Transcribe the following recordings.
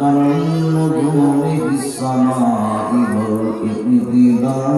كالنجوم في السماء والابتداء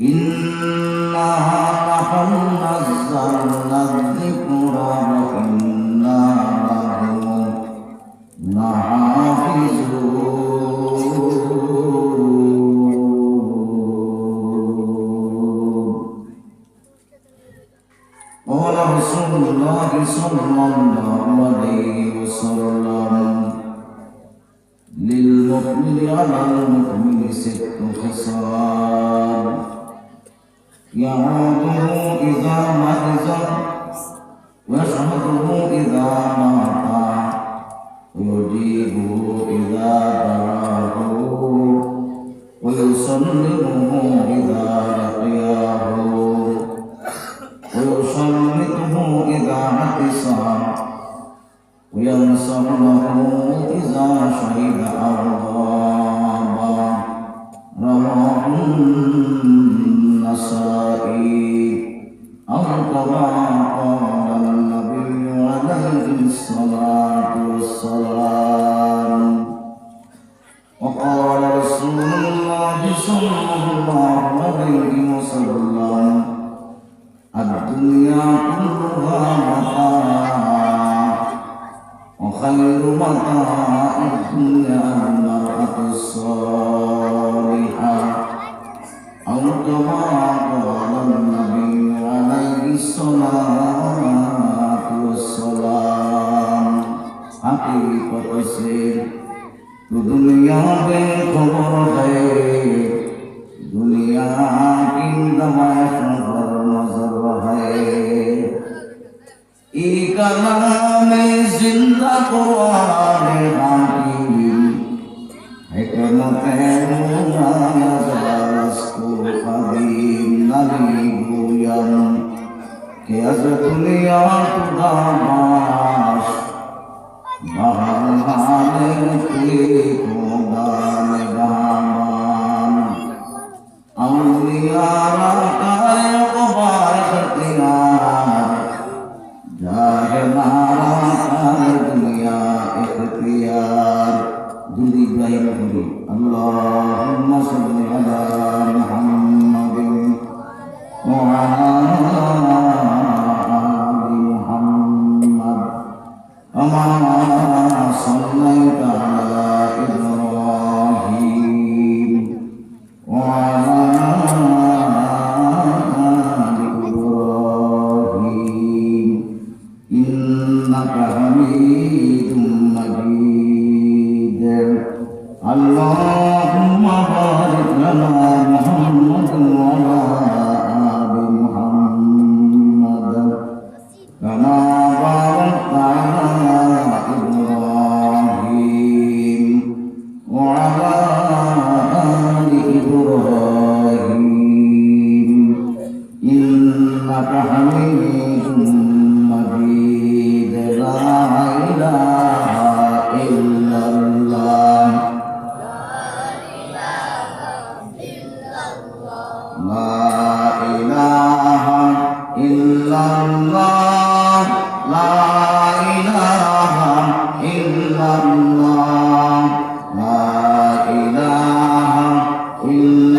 إنا نحن نزلنا الذكر lá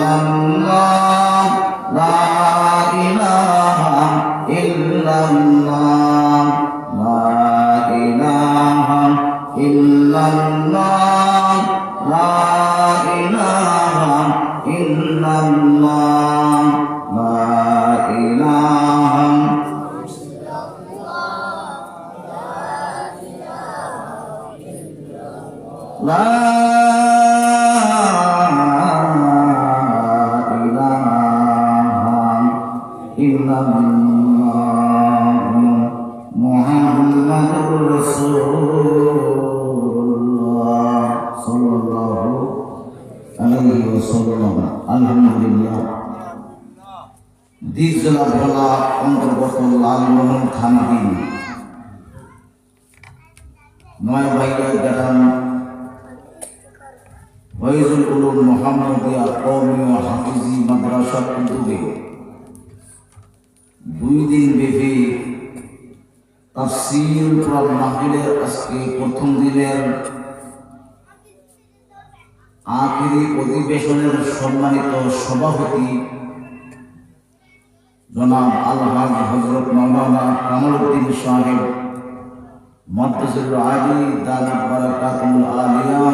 Amém. عليه وسلم الحمد لله দিক জেলা ভোলা অন্তর্গত লালমোহন খানবিন নয় ভাইয়া গ্রাম ফয়জুল উলুম মোহাম্মদিয়া কৌমীয় হাফিজি মাদ্রাসা উদ্যোগে দুই দিন ব্যাপী তাফসীর কোরআন মাহফিলের আজকে প্রথম দিনের আখিরি অধিবেশনের সম্মানিত সভাপতি জনাব আলহাজ হজরত মাওলানা কামরুদ্দিন সাহেব মদ্দসুল আলী দানাত বারাকাতুল আলিয়া,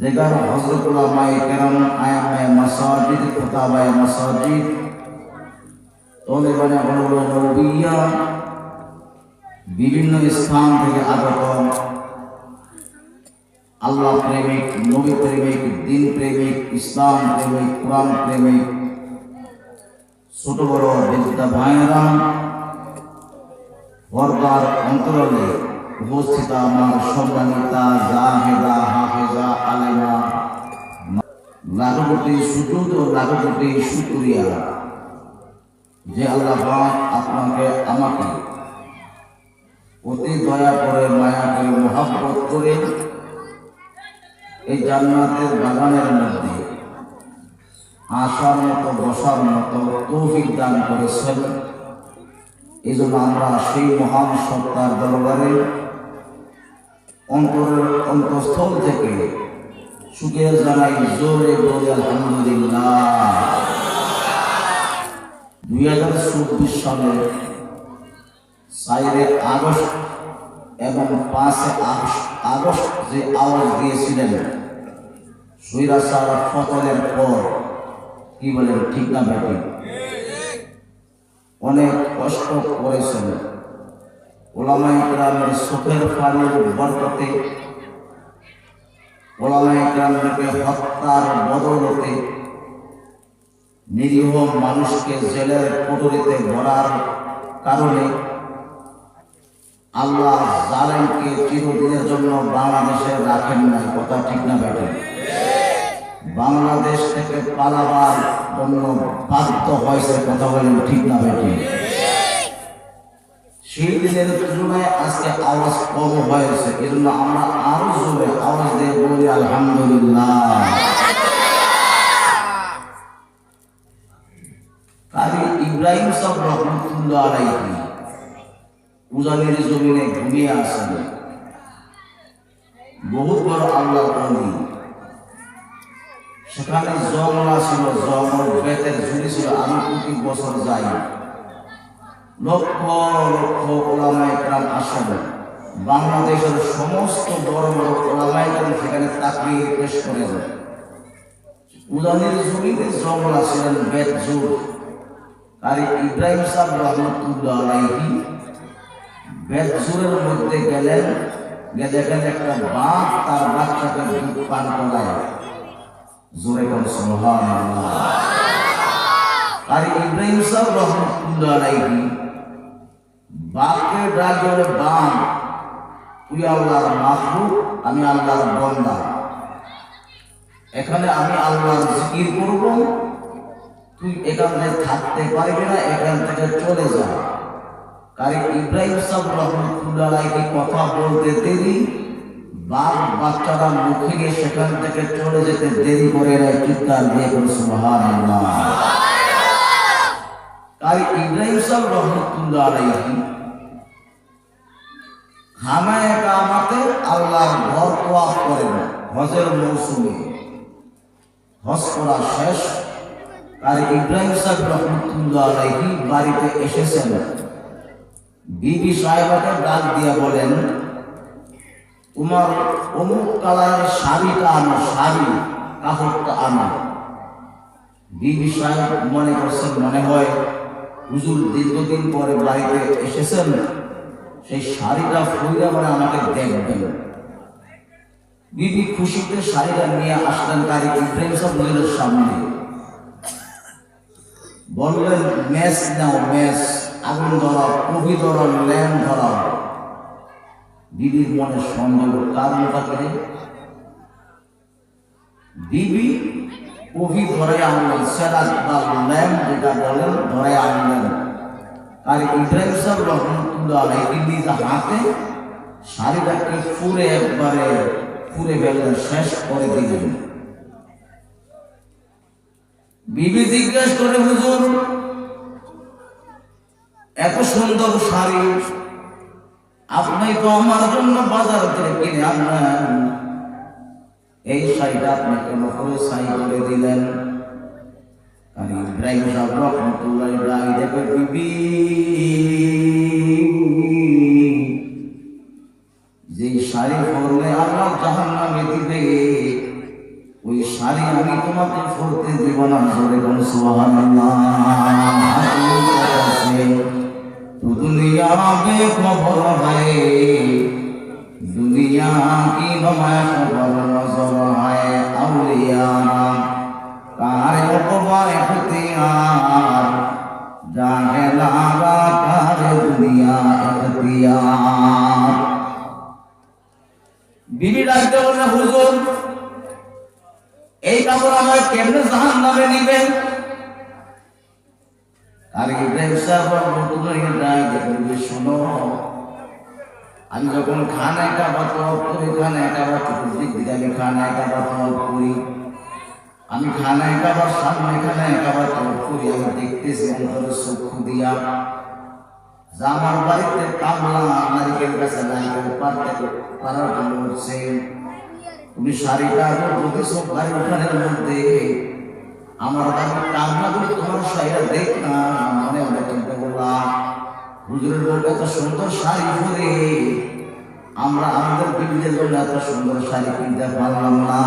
দেগার হজরতুল্লাহ কেরাম, আয়ামায় মাসাজিদ, খোতাবায় মাসাজিদ, তলেবানে নবিয়া, বিভিন্ন স্থান থেকে আগত আল্লাহ প্রেমিক, নবী প্রেমিক, দিন প্রেমিক, ইসলাম প্রেমিক, কোরআন প্রেমিক। ছোট বড় বিদ্যা ভাইয়েরা পর্দার অন্তরালে উপস্থিত আমার সম্মানিতা জাহেদা, হাফেজা, আলেমা কোটি সুযোগ ও কোটি শুক্রিয়া যে আল্লাহ আপনাকে আমাকে অতি দয়া করে মায়া করে করে এই জান্নাতের বাগানের মধ্যে আসার মতো, বসার মতো তৌফিক দান করেছেন। এই জন্য আমরা সেই মহান সত্তার দরবারে অন্তরের অন্তঃস্থল থেকে সুখের জানাই, জোরে বলে আলহামদুলিল্লাহ। দুই হাজার চব্বিশ সালে চাইরে আগস্ট এবং পাঁচে আগস্ট আগস্ট যে আওয়াজ দিয়েছিলেন সৈরাসার ফতলের পর, কি বলেন ঠিক না বেটি অনেক কষ্ট করেছেন। ওলামাই গ্রামের চোখের পানির বরকতে ওলামাই গ্রামকে হত্যার বদলতে, নিরীহ মানুষকে জেলের কোটরিতে ভরার কারণে আল্লাহ জালেমকে চিরদিনের জন্য বাংলাদেশে রাখেন নাই। কথা ঠিক না বেটে বাংলাদেশ থেকে পালাবার জন্য বাধ্য হয়েছে কথা বলেন ঠিক না দিনের তুলনায় আজকে আওয়াজ কম হয়েছে, এজন্য আমরা আরও জোরে আওয়াজ দিয়ে বলি, আলহামদুলিল্লাহ। ইব্রাহিম সব আলাইহি উজানের জমিনে ঘুমিয়ে আসেন বহুত বড় আল্লাহ সেখানে জমলা ছিল জমল বেতের ঝুড়ি ছিল আমি প্রতি বছর যাই। লক্ষ লক্ষ ওলামায় গ্রাম আসেন। বাংলাদেশের সমস্ত বড় বড় ওলামায় গ্রাম সেখানে তাকিয়ে পেশ করেন উদানির জমিতে জমলা ছিলেন বেত জোর আর ইব্রাহিম সাহ রহমতুল্লাহ আলাইহি বেত জোরের মধ্যে গেলেন, গিয়ে দেখেন একটা বাঘ তার বাচ্চাকে দুধ পান করায়। জোরে কোন সুবহানাল্লাহ। আর ইব্রাহিম সাহ রহমতুল্লাহ আলাইহি বাঘকে ডাক বাঘ তুই আল্লাহর মাহবুব, আমি আল্লাহর বন্দা। এখানে আমি আল্লাহর জিকির করব। তুই এখানে থাকতে পারবি না, এখান থেকে চলে যা। কারণ ইব্রাহিম সাহেব রহমতুল্লাহ আলাইহি কথা বলতে দেরি। বাপ বাচ্চারা মুখে সেখান থেকে চলে যেতে দেরি করে না চিৎকার দিয়ে করে সুবহানাল্লাহ। কারণ ইব্রাহিম সাহেব রহমতুল্লাহ আলাইহি হামায় কামাতে আল্লাহর ঘর তোয়াফ করেন হজের মৌসুমে। হজ করা শেষ আর ইব্রাহিম সাহেব রহমতুল্লাহ আলাইহি বাড়িতে এসেছেন। বিবি সাহেবাকে ডাক দিয়া বলেন তোমার অমুক কালারের শাড়িটা আনো শাড়ি, কাপড়টা আনো বিবি সাহেব মনে করছেন, মনে হয় হুজুর দীর্ঘদিন পরে বাড়িতে এসেছেন, সেই শাড়িটা ফুইরা মানে আমাকে দেখবেন। বিবি খুশিতে শাড়িটা নিয়ে আসলেন কারি ইব্রাহিম সাহেব সামনে। বললেন ম্যাচ নাও ম্যাচ আগুন ধরাও কবি ধরাও, ল্যাম্প ধরাও। বিবির মনে সন্দেহ কার মোটা করে বিবি কবি ধরে আনলেন সেরাজ বা ল্যাম্প যেটা বলেন, ধরে আনলেন। আর ইব্রাহিম সাহেব রহমতুল্লাহ আলাইহি নিজ হাতে শাড়িটাকে ফুরে একবারে ফুরে ফেললেন, শেষ করে দিলেন। বিবি জিজ্ঞেস করে, হুজুর, এত সুন্দর শাড়ি আপনি তো আমার জন্য বাজার থেকে কিনে আনলেন। এই শাড়িটা আপনি কেন করে সাই করে দিলেন? আর ইব্রাহিম সাহেব রহমতুল্লাহ ইব্রাহিম দেখে বিবি। যে শাড়ি পরলে আল্লাহ জাহান নামে দিবে, ওই শাড়ি আমি তোমাকে পরতে দেব না, জোরে কোন दुनिया में खबर है दुनिया की नमाय खबर नजर है अवलिया कार अकबर इख्तियार जाहे लागा कार दुनिया इख्तियार বিবি ডাকতে বললে হুজুর এই কাপড় আমার কেমনে জাহান নামে নিবেন আর ইব্রাহিম সাহেব নতুন ডাক শোনো। আমি যখন খানা একা বাত করি খানা একা বাত দিক আমি খানা একা বাত করি আমি খানা একা বার সামনে খানা একা বাত করি আমি দেখতেছি অন্তরে চক্ষু দিয়া। আমার বাড়িতে কামলা, নারিকেল গাছে নারিকেল পারতে পারার জন্য উঠছে তুমি শাড়িটা যদি সব বাড়ি উঠানের মধ্যে। আমার করে তোমার শাড়িটা দেখ না, মনে মনে চিন্তা করলাম হুজুরের বউ এত সুন্দর শাড়ি পরে। আমরা আমাদের বিবিদের জন্য এত সুন্দর শাড়ি কিনতে পারলাম না।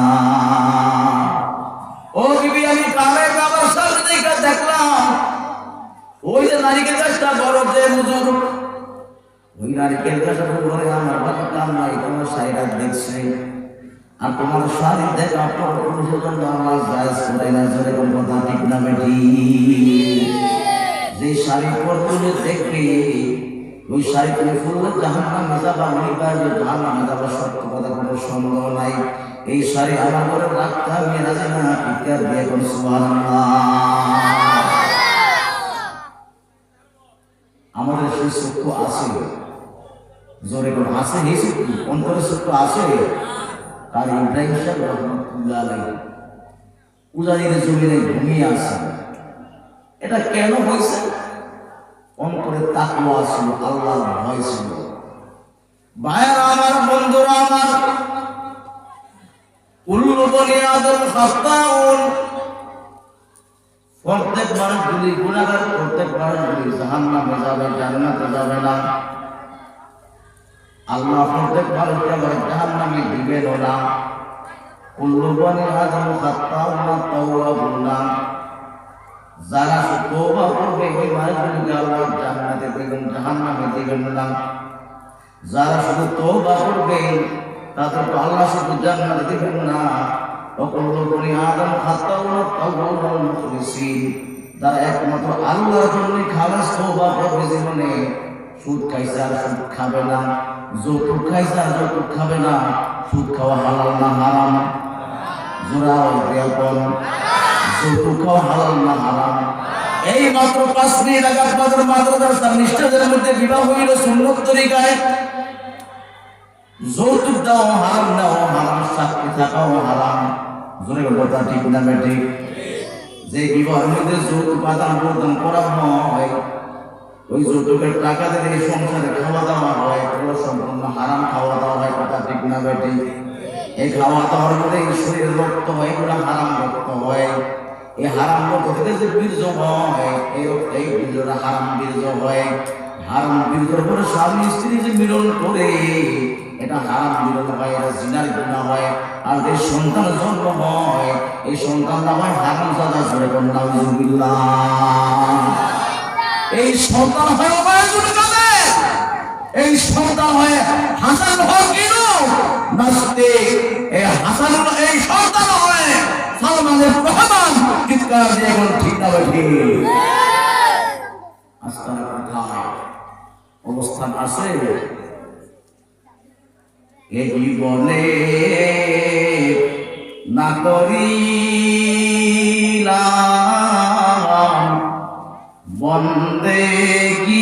ও বিবি, আমি কামে কাবার সামনে দেখে দেখলাম। ওই যে নারিকেল গাছটা বড় যে হুজুর। ওই নারিকেল গাছটা বলে আমার বাবা নাই তোমার শাড়িটা দেখছে। আর তোমার শাড়ি দেখা পর পুরুষের জন্য আমার জায়জ করে না জোরে কোন কথা ঠিক না বেটি যে শাড়ি পর তুমি দেখবে, ওই শাড়ি তুমি ফুললে জাহান নামে যাবা অনিবার্য জাহান নামে যাবা সত্য কথা কোনো সন্দেহ নাই। এই শাড়ি আমার ঘরে রাখতে আমি রাজি না পিকার দিয়ে কোন সুবহানাল্লাহ। আমাদের সেই সত্য আছে। জোরে কোন আছে, এই সত্য? অন্তরে সত্য আছে? তার ইব্রাহিম সাহেব রহমতুল্লাহ আলাইহি পূজারীর জমিনে ঘুমিয়ে আছে। এটা কেন হয়েছে? অন্তরে তাকওয়া ছিল, আল্লাহর ভয় ছিল। ভাইয়েরা আমার, বন্ধুরা আমার কুল্লু বনি আদম খাত্তাউন। প্রত্যেক মানুষগুলি গুণাগার প্রত্যেক মানুষগুলি জাহান নামে যাবে, জান্নাতে যাবে না আল্লাহ আপনাদের ভারতীয় জাহান নামে দিবেন ওরা। কুল্লুবানি হাজার সাত্তাউল্লাহ তাওলাবুল্লাহ যারা তওবা করবে এই মানুষগুলিকে আল্লাহ জান্নাতে দেবেন জাহান নামে দেবেন না। যারা শুধু তওবা করবে, তাদের তো আল্লাহ শুধু জান্নাতে দেবেন না। অকুল্লুবানি আদম সাত্তাউল্লাহ তাওলাবুল মুখলিসিন। তারা একমাত্র আল্লাহর জন্য খালাস তওবা করবে জীবনে। সুদ খাইছে আর সুদ খাবে না। যৌতুক খাইছে আর যৌতুক খাবে না, সুদ খাওয়া হালাল না হারাম? জোরা দেয়া যৌতুক খাওয়া হালাল না হারাম? এই মাত্র পাঁচ মিনিট আগে আপনাদের মাদ্রাসার নিষ্ঠাদের মধ্যে বিবাহ হইল সুন্নত তরিকায়। যৌতুক দেওয়া হারাম দেওয়া হারাম সাক্ষী থাকাও হারাম। জোরে কথা ঠিক না ঠিক? যে বিবাহের মধ্যে যৌতুক আদান প্রদান করা হয় ওই যৌতুকের টাকা দিয়ে সংসারে খাওয়া দাওয়া হয় পুরো সম্পূর্ণ হারাম খাওয়া দাওয়া হয়, কথা ঠিক না বেটি। এই খাওয়া দাওয়ার মধ্যে এই শরীর রক্ত হয়, এগুলো হারাম রক্ত হয়। এই হারাম রক্ত থেকে যে বীর্য হয়, এই এই বীর্যটা হারাম বীর্য হয়। হারাম বীর্যের পরে স্বামী স্ত্রী যে মিলন করে, এটা হারাম মিলন হয়, এটা জিনার গুণা হয়। আর যে সন্তান জন্ম হয়, এই সন্তানটা হয় হারাম সাদা জোরে কন্যা এই সন্তান হয় ওবায়দুল কাদের এই সন্তান হয় হাসান হকিন নাচতে এই হাসান এই সন্তান হয় সালমানের রহমান চিৎকার দিয়ে এখন ঠিক না বেঠি অবস্থান আছে। এ জীবনে না করিলাম। বন্দে কি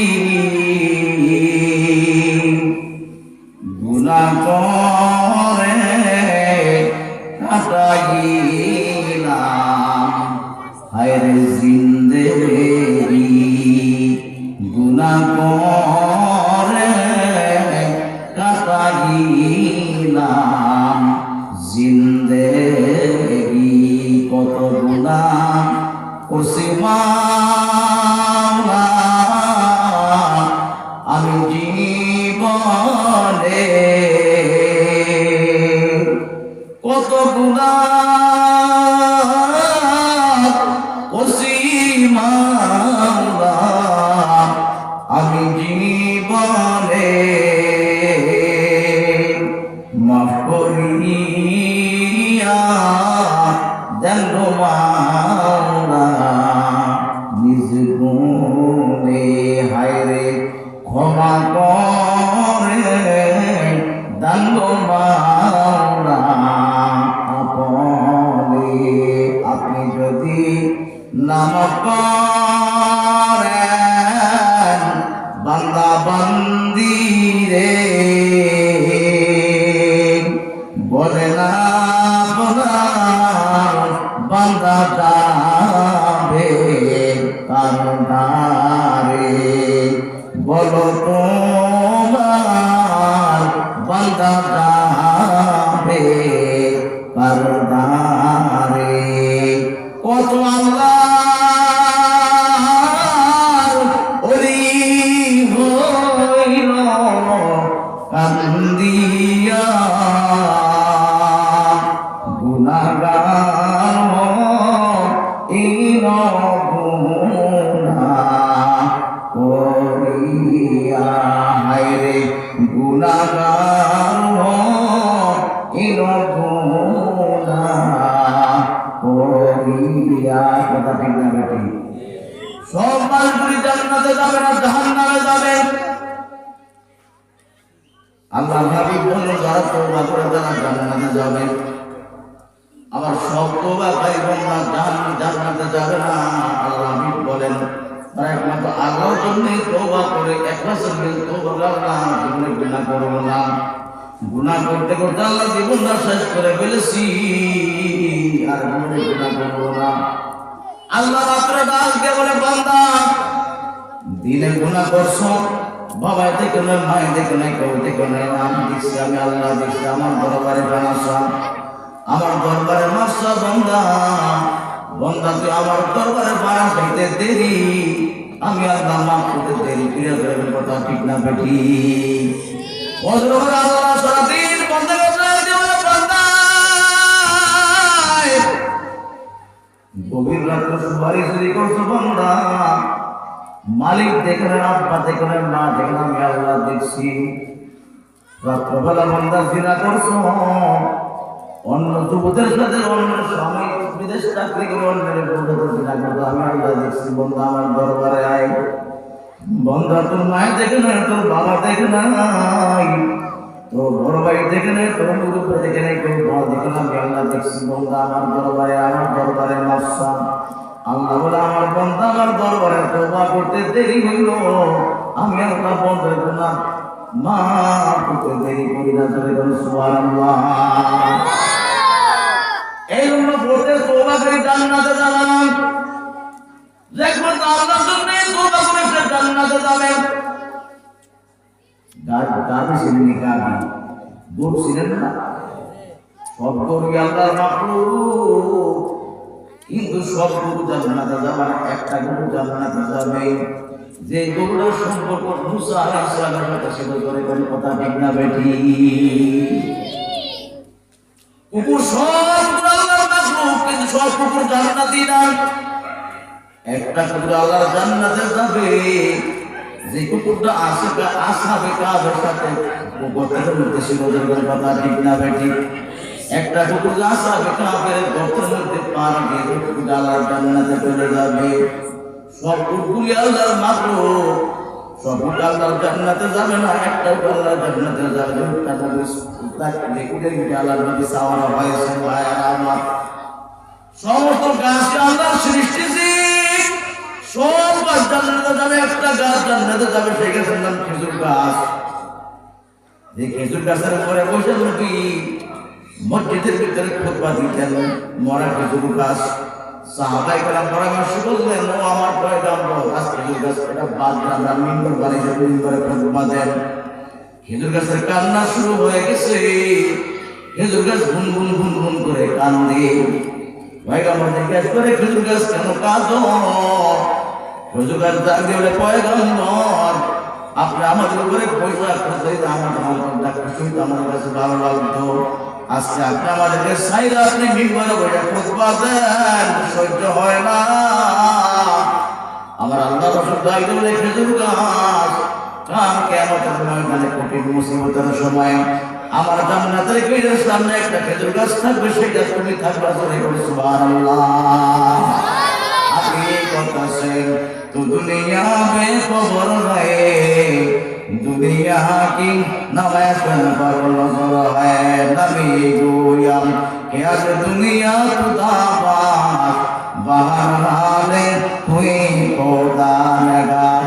নাম কান্দিয়া যাবে। আবার সব তওবাকারী বান্দা জাহান্নামে জান্নাতে যাবে না। আল্লাহ বলেন তারা একমাত্র আল্লাহর জন্যই তওবা করে করলাম জীবনে করব না। করতে করতে আল্লাহ জীবনটা শেষ করে ফেলেছি। আর জীবনে গুনাহ করব না। আল্লাহ রাত্রে বলে, বান্দা, দিনে গুণা করছ? বাবাই দেখো না মাই দেখো না, কেউ দেখো না আমি দেখছি আমি, আল্লাহ দেখছি আমার দরবারে বানাসা। আমার দরবারে মাসা বন্দা বন্দা, তুই আমার দরবারে বানাস হইতে দেরি। আমি আল্লাহ মাফ করতে দেরি, ফিরে যাবে কথা ঠিক না বেটি গভীর রাত্রে চুরি করছ বন্দা মালিক দেখলেন, আব্বা দেখলেন, মা দেখলেন, আমি আল্লাহ দেখছি। রাত্রবেলা দেখছি, বন্ধা আমার দরবারে আয়। তোর মায়ের দেখে না তোর দেখে তো বড় ভাই দেখে নেই, তোর দেখে নেই কেউ বড় দেখে না দেখছি, বন্ধা আমার দরবারে আমার দরবারে মাফসান আল্লাহ বলে আমার বন্ধা, আমার দরবারে তোবা করতে দেরি হইল। আমি আল্লাহ বন্ধ না। মা করতে দেরি করি না চলে গেল, সুবহানাল্লাহ। এই জন্য বলতে তোবা করে, জান্নাতে যালাম দেখবেন আল্লাহর জন্য তোবা করে সে জান্নাতে যাবেন গাড়ি ছিলেন গাড়ি গরু ছিলেন না? সব কিন্তু সব গরু জান্নাতে যাবে না, একটা গরু জান্নাতে যাবে যে গরুটার সম্পর্ক মুসা আলাইহিস সালামের সাথে করে কোন কথা ঠিক না বেটি কুকুর সব সব কুকুর জান্নাতি না একটা কুকুর আল্লাহর জান্নাতে যাবে যে কুকুরটা আসবে আসাবে কাজের সাথে? কথা ঠিক না বেটি একটা কুকুর আসাবে কাজের গর্তের মধ্যে পার দিয়ে কুকুর আল্লাহর জান্নাতে চলে যাবে। সব কুকুরগুলি আল্লাহর মাত্র, সব আল্লাহর জান্নাতে যাবে না একটা আল্লাহর জান্নাতে যাবে একটা কুকুর আল্লাহর নবী সাওয়ারা হয়েছে ভাইয়ারা আমার। সমস্ত গাছকে আল্লাহ সৃষ্টি সব গাছ জান্নাতে যাবে, একটা গাছ জান্নাতে যাবে, সেই গাছের নাম খেজুর গাছ। যে খেজুর গাছের উপরে বসে নবী মসজিদের ভিতরে খুতবা দিতেন, মরা খেজুর গাছ সাহাবাই কালাম পরামর্শ করলেন, ও আমার পয়গাম্বর গাছ খেজুর গাছ এটা বাদ আমরা মিম্বর বানিয়ে মিম্বরে খুতবা দেন। খেজুর গাছের কান্না শুরু হয়ে গেছে। খেজুর গাছ গুন গুন গুন গুন করে কান্দে। পয়গাম্বর জিজ্ঞেস করে খেজুর গাছ কেন কাঁদো? খেজুর গাছ ডাক দিয়ে বলে, পয়গাম্বর, আপনি আমাদের উপরে পয়সা আমার আমার আমার কাছে ভালো লাগতো। আজকে আপনি আমাদেরকে সাইড আপনি মিম্বরে বসে খুতবা দেন, সহ্য হয় না। আমার আল্লাহ রসুল ডাক দিয়ে বলে খেজুর গাছ কঠিন মুসিবতের সময়। আমার একটা খেজুর থাকবে তুমি করে दुनिया की नवैसन पर नज़र है नबी गोयम कि दुनिया खुदा पास, बाहर हाले हुई खुदा नगा